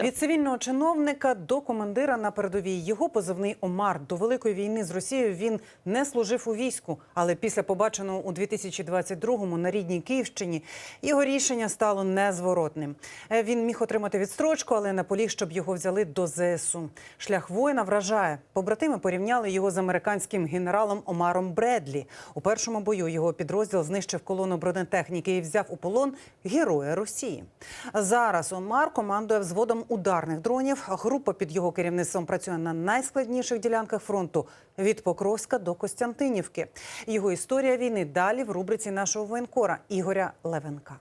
Від цивільного чиновника до командира на передовій його позивний Омар до великої війни з Росією він не служив у війську. Але після побаченого у 2022-му на рідній Київщині його рішення стало незворотним. Е, Він міг отримати відстрочку, але наполіг, щоб його взяли до ЗСУ. Шлях воїна вражає. Побратими порівняли його з американським генералом Омаром Бредлі. У першому бою його підрозділ знищив колону бронетехніки і взяв у полон героя Росії. Зараз Омар командує взводом ударних дронів. Група під його керівництвом працює на найскладніших ділянках фронту від Покровська до Костянтинівки. Його історія війни далі в рубриці нашого воєнкора Ігоря Левенка.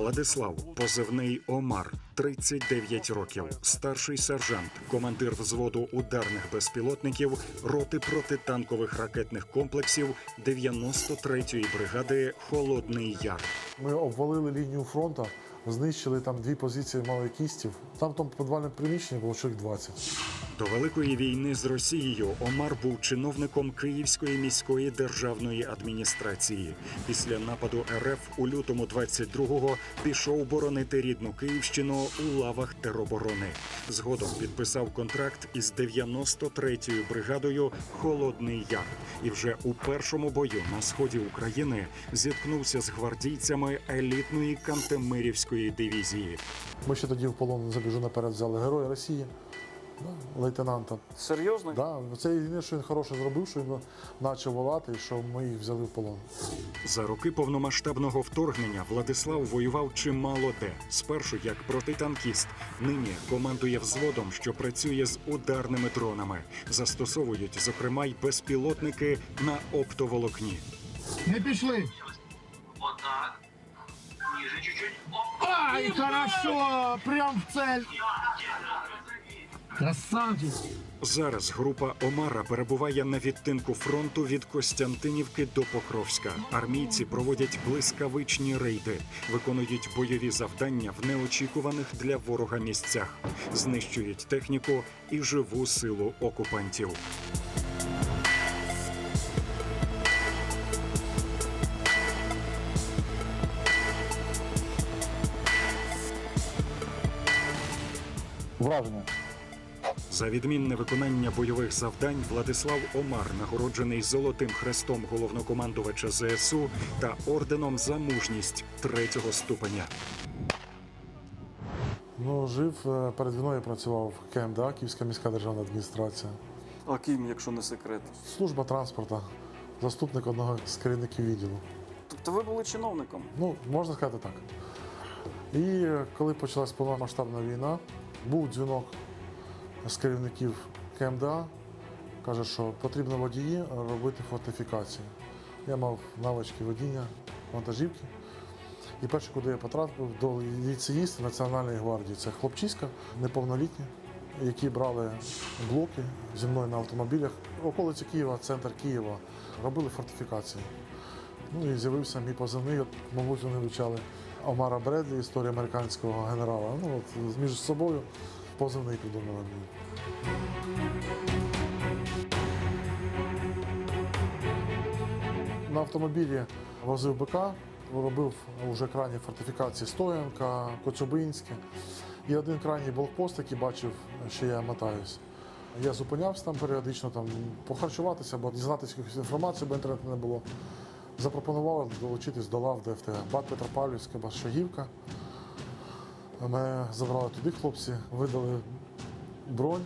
Владислав, позивний Омар, 39 років, старший сержант, командир взводу ударних безпілотників роти протитанкових ракетних комплексів 93-ї бригади Холодний Яр. Ми обвалили лінію фронту, знищили там дві позиції малойкістів. Там в тому підвальному приміщенні було чоловік 20. До великої війни з Росією Омар був чиновником Київської міської державної адміністрації. Після нападу РФ у лютому 22-го пішов боронити рідну Київщину у лавах тероборони. Згодом підписав контракт із 93-ю бригадою Холодний Яр. І вже у першому бою на сході України зіткнувся з гвардійцями елітної Кантемирівської дивізії. Ми ще тоді в полон забіжу наперед взяли героя Росії, да, лейтенанта. Серйозно? Да, це єдине, що він хороше зробив, що він почав волати, що ми їх взяли в полон. За роки повномасштабного вторгнення Владислав воював чимало де. Спершу як протитанкіст. Нині командує взводом, що працює з ударними дронами. Застосовують, зокрема, й безпілотники на оптоволокні. Не пішли. Отак. Ниже чуть-чуть. Ай, хорошо! Прям в цель. Красавчик. Зараз група Омара перебуває на відтинку фронту від Костянтинівки до Покровська. Армійці проводять блискавичні рейди, виконують бойові завдання в неочікуваних для ворога місцях, знищують техніку і живу силу окупантів. Враження. За відмінне виконання бойових завдань Владислав Омар нагороджений золотим хрестом головнокомандувача ЗСУ та орденом за мужність третього ступеня. Ну, жив е, перед війною я працював в КМДА, Київська міська державна адміністрація. А ким, якщо не секрет? Служба транспорту, заступник одного з керівників відділу. Тобто ви були чиновником? Ну, можна сказати так. І е, коли почалась повномасштабна війна, був дзвінок з керівників КМДА, каже, що потрібно водії робити фортифікації. Я мав навички водіння вантажівки. І перше, куди я потрапив, до ліцеїстів Національної гвардії. Це хлопчиська, неповнолітні, які брали блоки зі мною на автомобілях. Околиці Києва, центр Києва, робили фортифікації. Ну і з'явився мій позивний, мабуть, вони вивчали Омара Бредлі, історію американського генерала. Ну, от, між собою позивний придумали мені. На автомобілі возив БК, робив вже крайні фортифікації Стоянка, Коцюбинське. І один крайній блокпост, який бачив, що я мотаюсь. Я зупинявся там періодично там, похарчуватися або дізнатися якусь інформацію, бо інтернету не було. Запропонували долучитись до лав ДФТГ. Бат Петропавлівська, Шагівка. Мене забрали туди хлопці, видали бронь,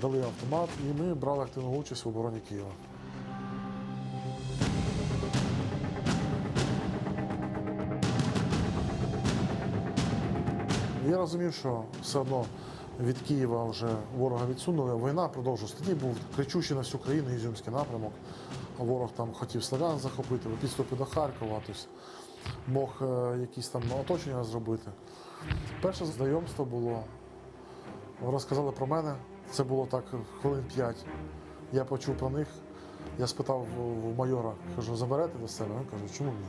дали автомат, і ми брали активну участь в обороні Києва. Я розумів, що все одно від Києва вже ворога відсунули. Війна продовжувалась. Тоді був кричущий на всю країну Ізюмський напрямок. Ворог там хотів Славян захопити, в підступі до Харкова, тобто мог е, якісь там оточення зробити. Перше знайомство було. Розказали про мене. Це було так хвилин п'ять. Я почув про них. Я спитав у майора, кажу, заберете до себе? Він каже, чому ні?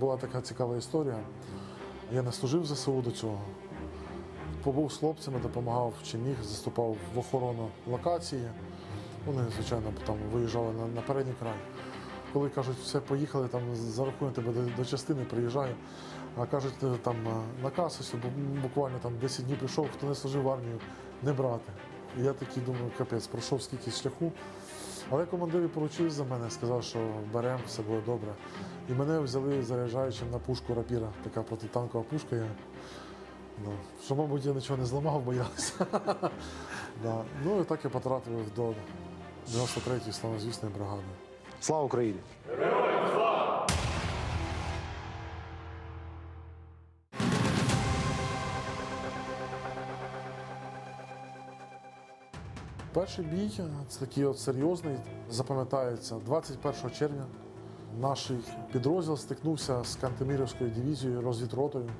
Була така цікава історія. Я не служив в ЗСУ до цього. Побув з хлопцями, допомагав чи міг, заступав в охорону локації. Вони, звичайно, там виїжджали на, на передній край. Коли кажуть, все, поїхали, там зарахуємо тебе до, до частини, приїжджаю. А кажуть, е, там е, наказ, ось бу- буквально там 10 днів прийшов, хто не служив в армію, не брати. І я такий думаю, капець, пройшов скільки шляху. Але командир поручив за мене, сказав, що беремо, все буде добре. І мене взяли заряджаючим на пушку рапіра, така протитанкова пушка. Я, ну, що, мабуть, я нічого не зламав, боявся. Ну і так я потрапив до 93-ї славнозвісної бригади. Слава Україні! Перший бій це такий от серйозний, запам'ятається 21 червня. Наш підрозділ стикнувся з Кантемірівською дивізією, розвідротою.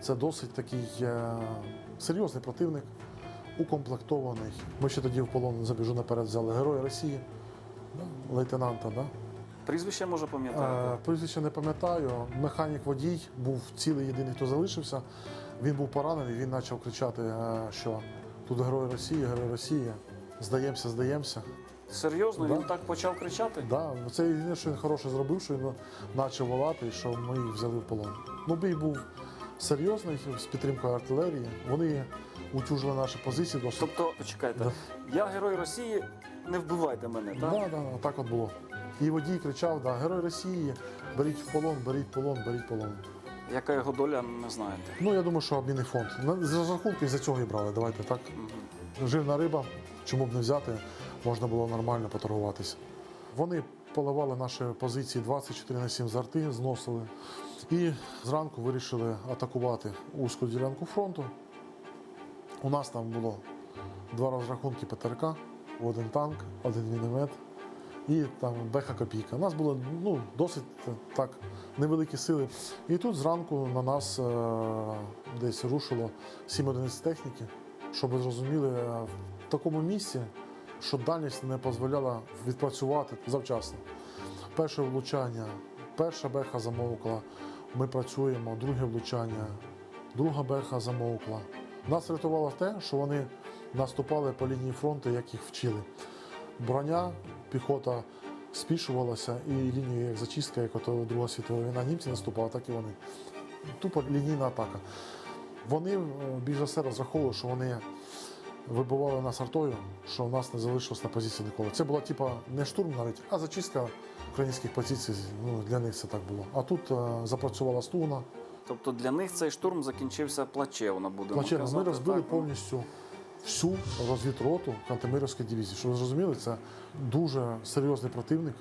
Це досить такий е, серйозний противник, укомплектований. Ми ще тоді в полон забіжу наперед взяли Героя Росії, лейтенанта. Да? Прізвище може Е, пам'ятати. Прізвище не пам'ятаю. Механік водій був цілий єдиний, хто залишився. Він був поранений, він почав кричати, е, що тут герой Росії, герой Росії. Здаємося, здаємося. Серйозно, да. він так почав кричати? Да, це єдине, що він хороше зробив, що він почав волати, що ми їх взяли в полон. Ну, бій був серйозний з підтримкою артилерії. Вони утюжили наші позиції досить. Тобто, почекайте, я герой Росії, не вбивайте мене, так? Да, да, так от було. І водій кричав: да, Герой Росії, беріть в полон, беріть в полон, беріть в полон. Яка його доля, не знаєте. Ну, я думаю, що обмінний фонд. На- З розрахунки за цього і брали, давайте так. Жирна риба, чому б не взяти, можна було нормально поторгуватися. Вони поливали наші позиції 24 на 7 з арти, зносили. І зранку вирішили атакувати узьку ділянку фронту. У нас там було два розрахунки ПТРК, один танк, один міномет і там Беха Копійка. У нас було ну, досить так невеликі сили. І тут зранку на нас е, десь рушило 7 одиниць техніки, щоб ви зрозуміли, е, в такому місці, що дальність не дозволяла відпрацювати завчасно. Перше влучання, перша беха замовкла, ми працюємо, друге влучання, друга беха замовкла. Нас рятувало те, що вони наступали по лінії фронту, як їх вчили. Броня, піхота спішувалася, і лінію як зачистка, як ото Друга світова війна німці наступала, так і вони. Тупо лінійна атака. Вони е, більш за все розраховували, що вони вибивали нас артою, що в нас не залишилось на позиції ніколи. Це була типа не штурм навіть, а зачистка українських позицій. Ну, для них це так було. А тут е, запрацювала стугна. Тобто для них цей штурм закінчився плачевно, будемо Плачевно. казати. Ми розбили так, ну. повністю всю розвідроту Кантемирівської дивізії. Щоб ви зрозуміли, це дуже серйозний противник.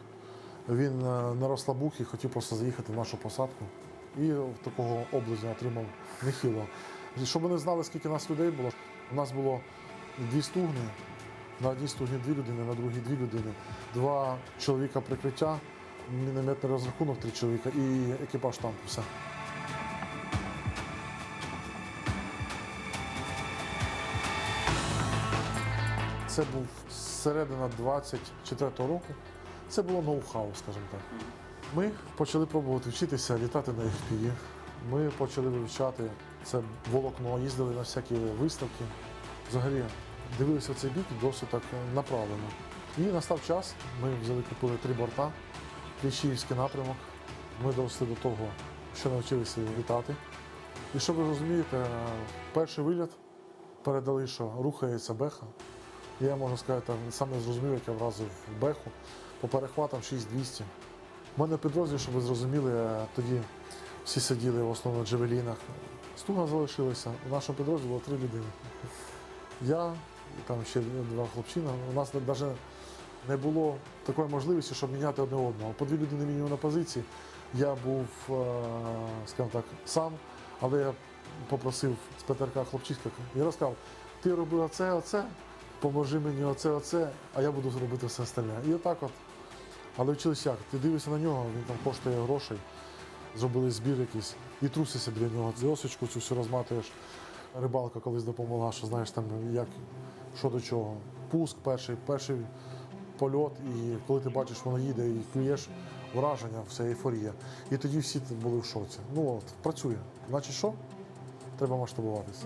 Він е, на розслабухі хотів просто заїхати в нашу посадку і такого облизня отримав нехило. Щоб вони знали, скільки нас людей було, у нас було дві стугни. На одній стугні дві людини, на другій дві людини, два чоловіка прикриття, мінометний розрахунок, три чоловіка і екіпаж танку. Все. Це був середина 24-го року. Це було ноу-хау, скажімо так. Ми почали пробувати вчитися літати на FPV. Ми почали вивчати це волокно, їздили на всякі виставки. Взагалі дивилися цей бік досить так направлено. І настав час, ми взяли купили три борта, Кліщіївський напрямок. Ми доросли до того, що навчилися літати. І щоб ви розумієте, перший виліт передали, що рухається беха. Я можу сказати, саме зрозумів, як я вразив беху по перехватам 6200. У мене підрозділ, щоб ви зрозуміли, е, тоді всі сиділи в основному на джевелінах. Стуга залишилася. У нашому підрозділі було три людини. Я і там ще два хлопчина. У нас навіть не було такої можливості, щоб міняти одне одного. По дві людини мінімум на позиції. Я був, е, скажімо так, сам, але я попросив з ПТРК хлопчиська і розказав, ти роби оце, оце, поможи мені оце, оце, а я буду робити все остальне. І отак от. Але вчились як? Ти дивишся на нього, він там коштує грошей, зробили збір якийсь, і трусишся біля нього. Зосочку цю всю розматуєш. Рибалка колись допомогла, що знаєш там як, що до чого. Пуск перший, перший польот, і коли ти бачиш, воно їде і клюєш враження, вся ейфорія. І тоді всі були в шоці. Ну от, працює. Значить що? треба масштабуватися.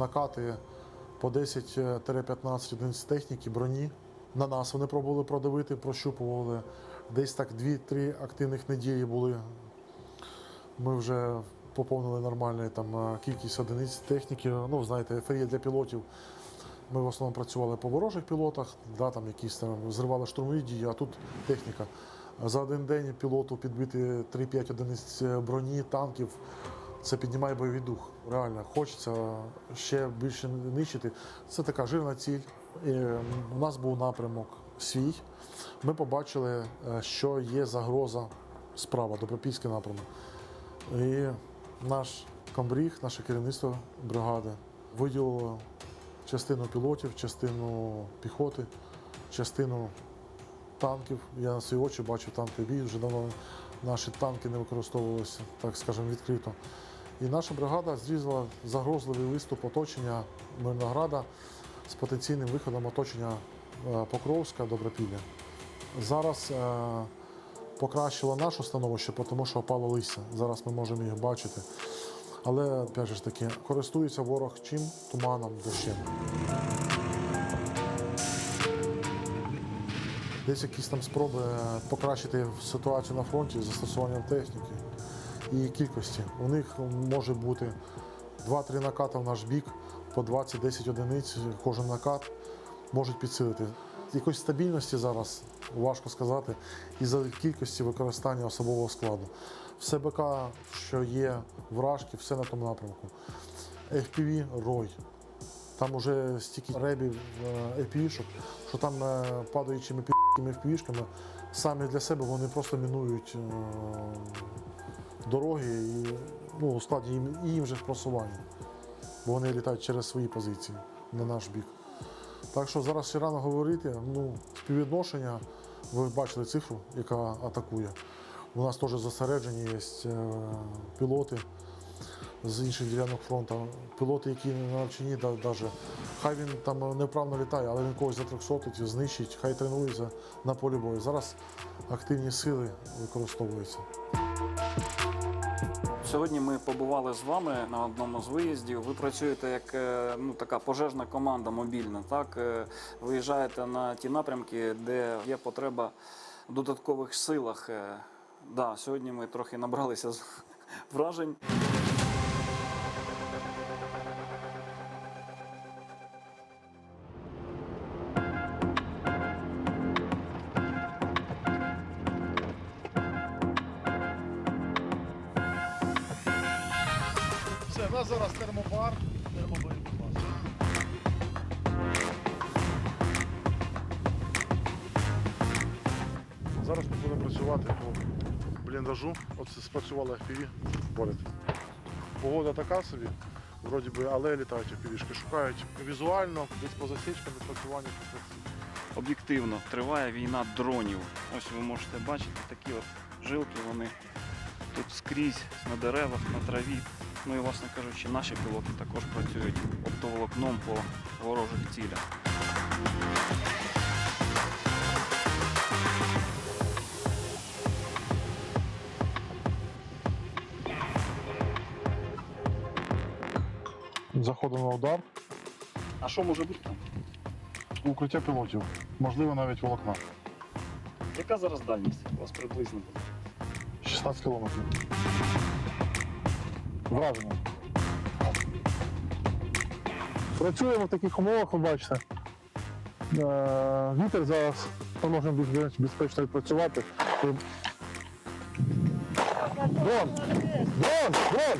Накати по 10-15 одиниць техніки, броні. На нас вони пробували продавити, прощупували. Десь так 2-3 активних неділі були. Ми вже поповнили нормальну е, кількість одиниць техніки. Ну, знаєте, еферія для пілотів. Ми в основному працювали по ворожих пілотах, да, там якісь там зривали штурмові дії, а тут техніка. За один день пілоту підбити 3-5 одиниць е, броні, танків. Це піднімає бойовий дух. Реально, хочеться ще більше нищити. Це така жирна ціль. І у нас був напрямок свій. Ми побачили, е, що є загроза справа, Добропільський напрямок. І наш комбріг, наше керівництво бригади виділило частину пілотів, частину піхоти, частину танків. Я на свої очі бачив танковий бій. Вже давно наші танки не використовувалися, так скажемо, відкрито. І наша бригада зрізала загрозливий виступ оточення Мирнограда з потенційним виходом оточення е, Покровська, Добропілля. Зараз е, покращило наше становище, тому що опало листя. Зараз ми можемо їх бачити. Але опять ж таки, користується ворог чим? Туманом, дощем. Десь якісь там спроби покращити ситуацію на фронті з застосуванням техніки і кількості. У них може бути 2-3 накати в наш бік, по 20-10 одиниць кожен накат можуть підсилити. Якоїсь стабільності зараз важко сказати, із-за кількості використання особового складу. Все БК, що є вражки, все на тому напрямку. FPV рой. Там уже стільки ребів е, FPV-шок, що там е, падаючими пі***кими FPV-шками самі для себе вони просто мінують е, дороги і ну, у складі їм, їм же просування. Бо вони літають через свої позиції на наш бік. Так що зараз ще рано говорити. Ну, співвідношення, ви бачили цифру, яка атакує. У нас теж зосереджені є е, пілоти з інших ділянок фронту. Пілоти, які не навчені, даже, хай він там невправно літає, але він когось затриксотить, знищить, хай тренується на полі бою. Зараз активні сили використовуються. Сьогодні ми побували з вами на одному з виїздів. Ви працюєте як е, ну, така пожежна команда мобільна. Так Е, виїжджаєте на ті напрямки, де є потреба в додаткових силах. Е, Да, сьогодні ми трохи набралися вражень. Спрацювала FPV поряд. Погода така собі, вроді би, але літають FPV-шки. Шукають візуально, десь по засічкам, відпрацювання. Об'єктивно триває війна дронів. Ось ви можете бачити такі от жилки, вони тут скрізь на деревах, на траві. Ну і, власне кажучи, наші пілоти також працюють оптоволокном по ворожих цілях. Заходимо на удар, А що може бути там? укриття пілотів, можливо навіть волокна. Яка зараз дальність у вас приблизно буде? 16 кілометрів. Враження. Працюємо в таких умовах, ви бачите. Е, Вітер зараз ми можемо більш безпечно відпрацювати. Дрон! Дрон! Дрон!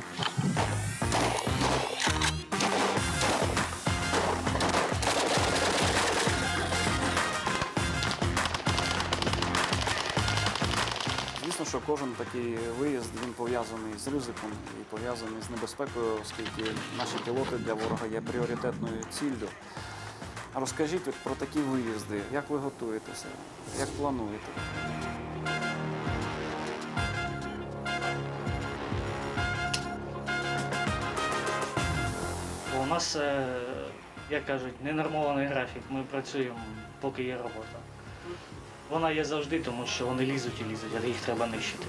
Кожен такий виїзд він пов'язаний з ризиком і пов'язаний з небезпекою, оскільки наші пілоти для ворога є пріоритетною ціллю. Розкажіть от про такі виїзди, як ви готуєтеся, як плануєте? У нас е, як кажуть, ненормований графік. Ми працюємо, поки є робота. Вона є завжди, тому що вони лізуть і лізуть, а їх треба нищити.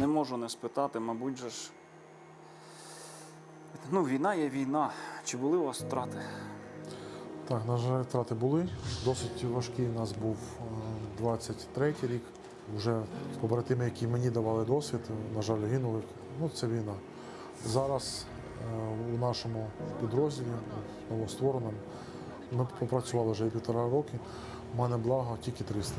Не можу не спитати, мабуть же ж. Ну, війна є війна. Чи були у вас втрати? Так, на жаль, втрати були. Досить важкий у нас був е, 23-й рік. Вже побратими, які мені давали досвід, на жаль, гинули. Ну, це війна. Зараз е, у нашому підрозділі, новоствореному, ми попрацювали вже півтора роки. У мене благо тільки 300.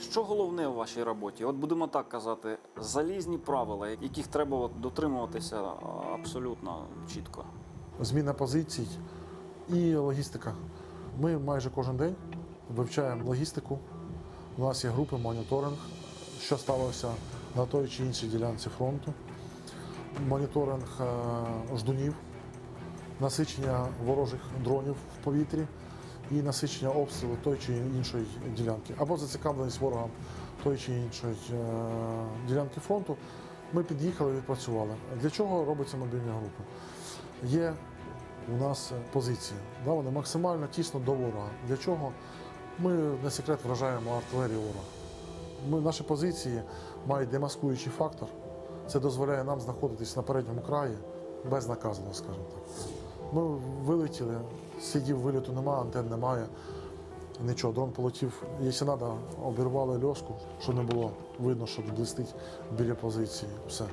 Що головне у вашій роботі? От будемо так казати, залізні правила, яких треба дотримуватися абсолютно чітко. Зміна позицій і логістика. Ми майже кожен день вивчаємо логістику. У нас є групи моніторинг, що сталося на той чи іншій ділянці фронту. Моніторинг е, ждунів, насичення ворожих дронів в повітрі і насичення обстрілу той чи іншої ділянки, або зацікавленість ворога той чи іншої е, ділянки фронту. Ми під'їхали, і відпрацювали. Для чого робиться мобільні групи? Є у нас позиції, да, вони максимально тісно до ворога. Для чого? Ми на секрет вражаємо артилерію ворога. Ми, наші позиції мають демаскуючий фактор. Це дозволяє нам знаходитись на передньому краї безнаказано, скажімо так. Ми вилетіли, слідів виліту немає, антенн немає. Нічого, дрон полетів. Якщо треба, обірвали льоску, щоб не було видно, що блистить біля позиції. Все.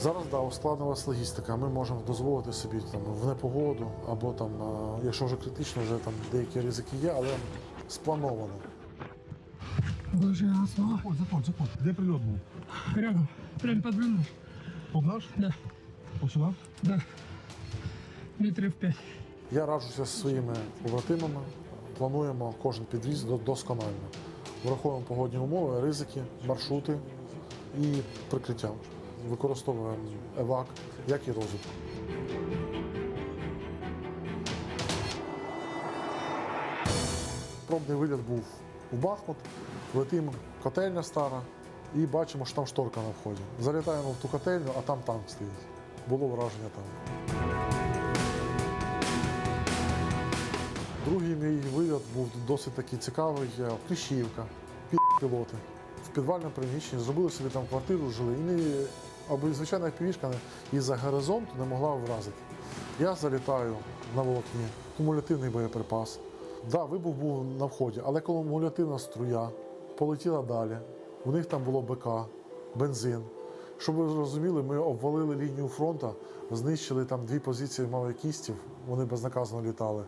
Зараз да, ускладнилась логістика. Ми можемо дозволити собі там в непогоду або там, якщо вже критично, вже там деякі ризики є, але сплановано. Боже, слава. Заходь, заходь, заходь. Де прильот був? Рядом. Прям под мною. Об наш? Да, Ось сюди? да. Метрів п'ять. Я раджуся зі своїми побратимами. Плануємо кожен підвіз досконально. Враховуємо погодні умови, ризики, маршрути і прикриття. Використовуємо евак, як і розвідку. Пробний виліт був у Бахмут, летимо котельня стара і бачимо, що там шторка на вході. Залітаємо в ту котельню, а там танк стоїть. Було враження танку. Другий мій вильот був досить такий цікавий. Кліщівка, під пілоти. В підвальному приміщенні зробили собі там квартиру, жили. І не, аби звичайна півішка із-за горизонту не могла вразити. Я залітаю на волокні, кумулятивний боєприпас. Да, вибух був на вході, але кумулятивна струя полетіла далі. У них там було БК, бензин. Щоб ви зрозуміли, ми обвалили лінію фронту, знищили там дві позиції мавикістів, вони безнаказано літали.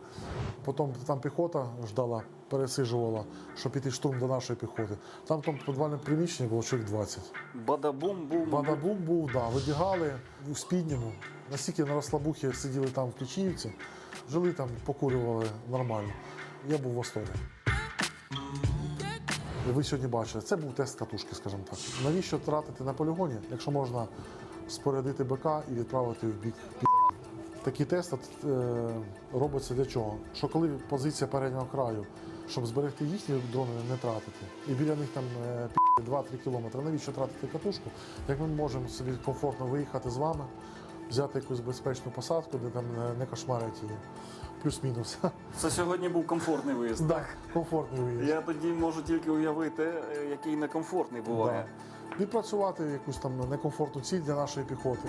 Потім там піхота ждала, пересижувала, щоб піти штурм до нашої піхоти. Там в тому підвальному приміщенні було чоловік 20. Бадабум був, Бадабум був, да, вибігали у спідньому. Настільки на розслабухі сиділи там в Ключіївці, жили там, покурювали нормально. Я був в восторгі. Ви сьогодні бачили, це був тест катушки, скажімо так. Навіщо тратити на полігоні, якщо можна спорядити БК і відправити в бік пі***? Такий тест е, робиться для чого? Що коли позиція переднього краю, щоб зберегти їхні дрони, не тратити, і біля них там е, пі***, 2-3 кілометри, навіщо тратити катушку? Як ми можемо собі комфортно виїхати з вами, взяти якусь безпечну посадку, де там не кошмарять її, плюс-мінус. це сьогодні був комфортний виїзд. Так, комфортний виїзд. Я тоді можу тільки уявити, е, який некомфортний буває. Да. Відпрацювати якусь там некомфортну ціль для нашої піхоти.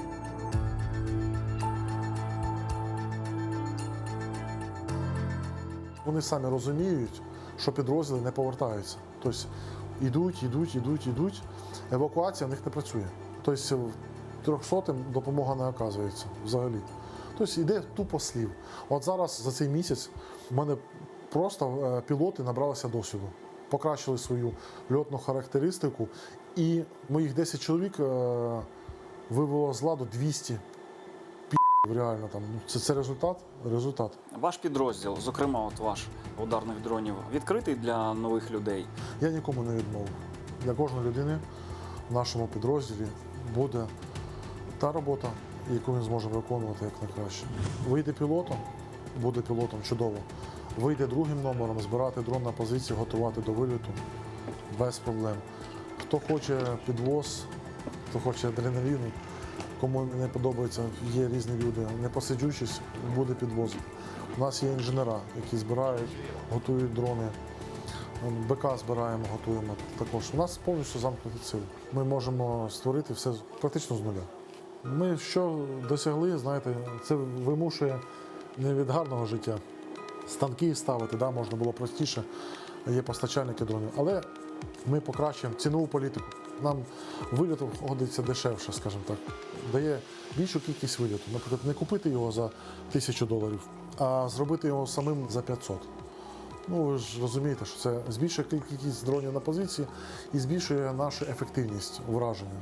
Вони самі розуміють, що підрозділи не повертаються. Тобто йдуть, йдуть, йдуть, йдуть. Евакуація в них не працює. Тобто трьохсотим допомога не оказується взагалі. Тобто йде тупо слів. От зараз за цей місяць в мене просто е, пілоти набралися досвіду, покращили свою льотну характеристику, і моїх 10 чоловік е, вивело з ладу 200 пі***ів реально там. Ну, Це, це результат? Результат. Ваш підрозділ, зокрема, от ваш ударних дронів, відкритий для нових людей. Я нікому не відмовив. Для кожної людини в нашому підрозділі буде та робота, яку він зможе виконувати як найкраще. Вийде пілотом, буде пілотом чудово. Вийде другим номером, збирати дрон на позиції, готувати до виліту без проблем. Хто хоче підвоз, хто хоче адреналіну, кому не подобається, є різні люди. Не посиджуючись, буде підвозити. У нас є інженера, які збирають, готують дрони. БК збираємо, готуємо також. У нас повністю замкнутий цил. Ми можемо створити все практично з нуля. Ми що досягли, знаєте, це вимушує не від гарного життя. Станки ставити, да, можна було простіше, є постачальники дронів. Але ми покращуємо цінову політику. Нам виліт обходиться дешевше, скажімо так. Дає більшу кількість виліту. Наприклад, не купити його за тисячу доларів, а зробити його самим за 500. Ну, ви ж розумієте, що це збільшує кількість дронів на позиції і збільшує нашу ефективність враження.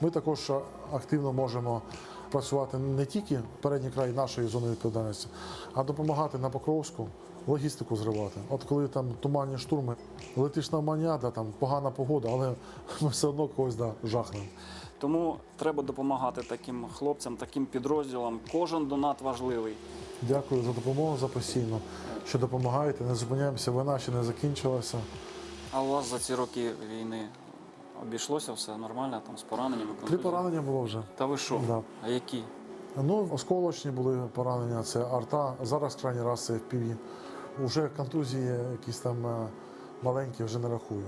Ми також активно можемо працювати не тільки передній край нашої зони відповідальності, а допомагати на Покровську логістику зривати. От коли там туманні штурми, летиш на маняда, там погана погода, але ми все одно когось да, жахнемо. Тому треба допомагати таким хлопцям, таким підрозділам. Кожен донат важливий. Дякую за допомогу за постійно, що допомагаєте. Не зупиняємося, війна ще не закінчилася. А у вас за ці роки війни обійшлося все нормально, там з пораненнями? Три контузіями? поранення було вже. Та ви що? Да. А які? Ну, осколочні були поранення, це арта. Зараз крайній раз це FPV. Уже контузії якісь там е, маленькі вже не рахую.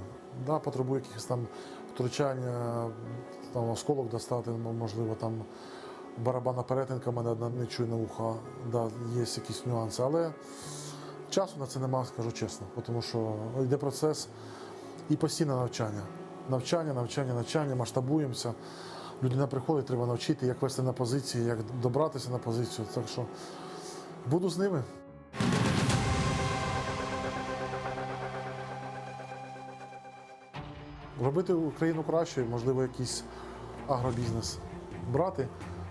Да, потребує якихось там втручання, там осколок достати, можливо, там барабанна перетинка мене одна не чує на вуха. Да, є якісь нюанси. Але часу на це немає, скажу чесно, тому що йде процес і постійне навчання. Навчання, навчання, навчання, масштабуємося. Людина приходить, треба навчити, як вести на позиції, як добратися на позицію. Так що буду з ними. Робити Україну кращою, можливо, якийсь агробізнес. Брати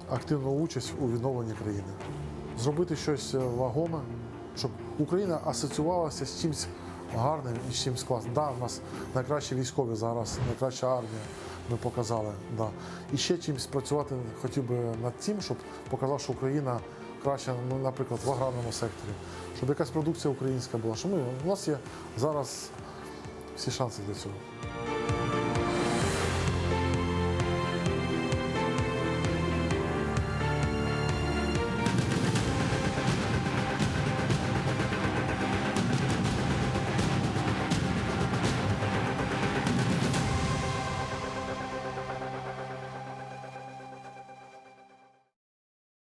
активну участь у відновленні країни. Зробити щось е, вагоме, щоб Україна асоціювалася з чимось гарним і чимось класним. Да, у нас найкращі військові зараз, найкраща армія. Ми показали. Да. І ще чимось працювати хотів би над тим, щоб показав, що Україна краща, ну, наприклад, в аграрному секторі, щоб якась продукція українська була. Що ми, у нас є зараз всі шанси для цього.